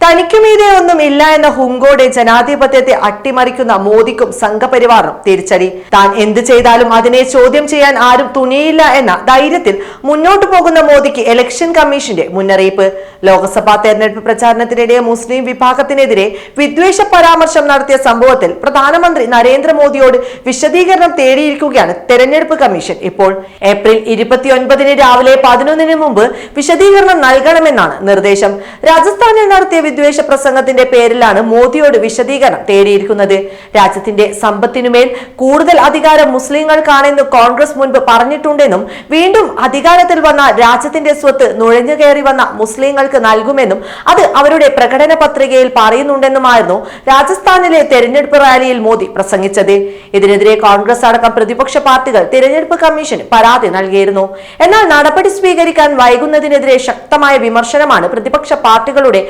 തനിക്കുമീതെ ഒന്നും ഇല്ല എന്ന ഹുങ്കോടെ ജനാധിപത്യത്തെ അട്ടിമറിക്കുന്ന മോദിക്കും സംഘപരിവാറും തിരിച്ചടി. താൻ എന്ത് ചെയ്താലും അതിനെ ചോദ്യം ചെയ്യാൻ ആരും തുണിയില്ല എന്ന ധൈര്യത്തിൽ മുന്നോട്ടു പോകുന്ന മോദിക്ക് ഇലക്ഷൻ കമ്മീഷന്റെ മുന്നറിയിപ്പ്. ലോക്സഭാ തെരഞ്ഞെടുപ്പ് പ്രചാരണത്തിനിടെ മുസ്ലിം വിഭാഗത്തിനെതിരെ വിദ്വേഷ പരാമർശം നടത്തിയ സംഭവത്തിൽ പ്രധാനമന്ത്രി നരേന്ദ്രമോദിയോട് വിശദീകരണം തേടിയിരിക്കുകയാണ് തെരഞ്ഞെടുപ്പ് കമ്മീഷൻ. ഇപ്പോൾ ഏപ്രിൽ ഇരുപത്തിയൊൻപതിന് രാവിലെ പതിനൊന്നിന് മുമ്പ് വിശദീകരണം നൽകണമെന്നാണ് നിർദ്ദേശം. രാജസ്ഥാനിൽ നടത്തിയ വിദ്വേഷ പ്രസംഗത്തിന്റെ പേരിലാണ് മോദിയോട് വിശദീകരണം തേടിയിരിക്കുന്നത്. രാജ്യത്തിന്റെ സമ്പത്തിനുമേൽ കൂടുതൽ അധികാരം മുസ്ലിങ്ങൾക്കാണെന്ന് കോൺഗ്രസ് മുൻപ് പറഞ്ഞിട്ടുണ്ടെന്നും വീണ്ടും അധികാരത്തിൽ വന്ന രാജ്യത്തിന്റെ സ്വത്ത് നുഴഞ്ഞു കയറി വന്ന മുസ്ലിങ്ങൾക്ക് നൽകുമെന്നും അത് അവരുടെ പ്രകടന പത്രികയിൽ പറയുന്നുണ്ടെന്നുമായിരുന്നു രാജസ്ഥാനിലെ തെരഞ്ഞെടുപ്പ് റാലിയിൽ മോദി പ്രസംഗിച്ചത്. ഇതിനെതിരെ കോൺഗ്രസ് അടക്കം പ്രതിപക്ഷ പാർട്ടികൾ തിരഞ്ഞെടുപ്പ് കമ്മീഷന് പരാതി നൽകിയിരുന്നു. എന്നാൽ നടപടി സ്വീകരിക്കാൻ വൈകുന്നതിനെതിരെ ശക്തമായ വിമർശനമാണ് പ്രതിപക്ഷ പാർട്ടികളുടെ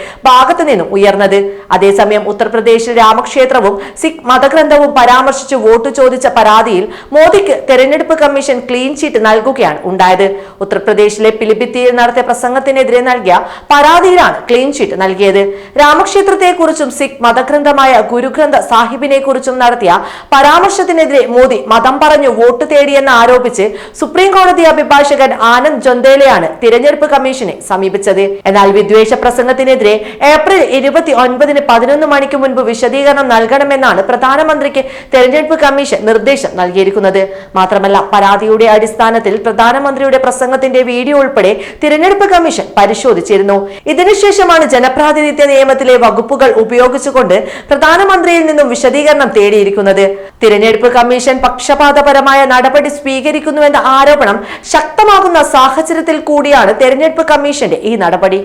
ഭാഗത്തു നിന്നും ഉയർന്നത്. അതേസമയം ഉത്തർപ്രദേശിൽ രാമക്ഷേത്രവും സിഖ് മതഗ്രന്ഥവും പരാമർശിച്ച് വോട്ട് ചോദിച്ച പരാതിയിൽ മോദിക്ക് തെരഞ്ഞെടുപ്പ് കമ്മീഷൻ ക്ലീൻ ചീറ്റ് നൽകുകയാണ് ഉണ്ടായത്. ഉത്തർപ്രദേശിലെ പിലിഭിത്തിയിൽ നടത്തിയ പ്രസംഗത്തിനെതിരെ നൽകിയ പരാതിയിലാണ് ക്ലീൻ ചീറ്റ് നൽകിയത്. രാമക്ഷേത്രത്തെക്കുറിച്ചും സിഖ് മതഗ്രന്ഥമായ ഗുരുഗ്രന്ഥ സാഹിബിനെ കുറിച്ചും നടത്തിയ പരാമർശത്തിനെതിരെ മോദി മതം പറഞ്ഞു വോട്ട് തേടിയെന്ന് ആരോപിച്ച് സുപ്രീം കോടതി അഭിഭാഷകൻ ആനന്ദ് ജൊന്തേലയാണ് തിരഞ്ഞെടുപ്പ് കമ്മീഷനെ സമീപിച്ചത്. എന്നാൽ വിദ്വേഷ പ്രസംഗത്തിനെതിരെ ഏപ്രിൽ ഇരുപത്തി ഒൻപതിന് പതിനൊന്ന് മണിക്ക് മുൻപ് വിശദീകരണം നൽകണമെന്നാണ് പ്രധാനമന്ത്രിക്ക് തെരഞ്ഞെടുപ്പ് കമ്മീഷൻ നിർദ്ദേശം നൽകിയിരിക്കുന്നത്. മാത്രമല്ല പരാതിയുടെ അടിസ്ഥാനത്തിൽ പ്രധാനമന്ത്രിയുടെ പ്രസംഗത്തിന്റെ വീഡിയോ ഉൾപ്പെടെ തിരഞ്ഞെടുപ്പ് കമ്മീഷൻ പരിശോധിച്ചിരുന്നു. ഇതിനുശേഷമാണ് ജനപ്രാതിനിധ്യ നിയമത്തിലെ വകുപ്പുകൾ ഉപയോഗിച്ചുകൊണ്ട് പ്രധാനമന്ത്രിയിൽ നിന്നും വിശദീകരണം തേടിയിരിക്കുന്നത്. തിരഞ്ഞെടുപ്പ് കമ്മീഷൻ പക്ഷപാതപരമായ നടപടി സ്വീകരിക്കുന്നുവെന്ന ആരോപണം ശക്തമാകുന്ന സാഹചര്യത്തിൽ കൂടിയാണ് തെരഞ്ഞെടുപ്പ് കമ്മീഷന്റെ ഈ നടപടി.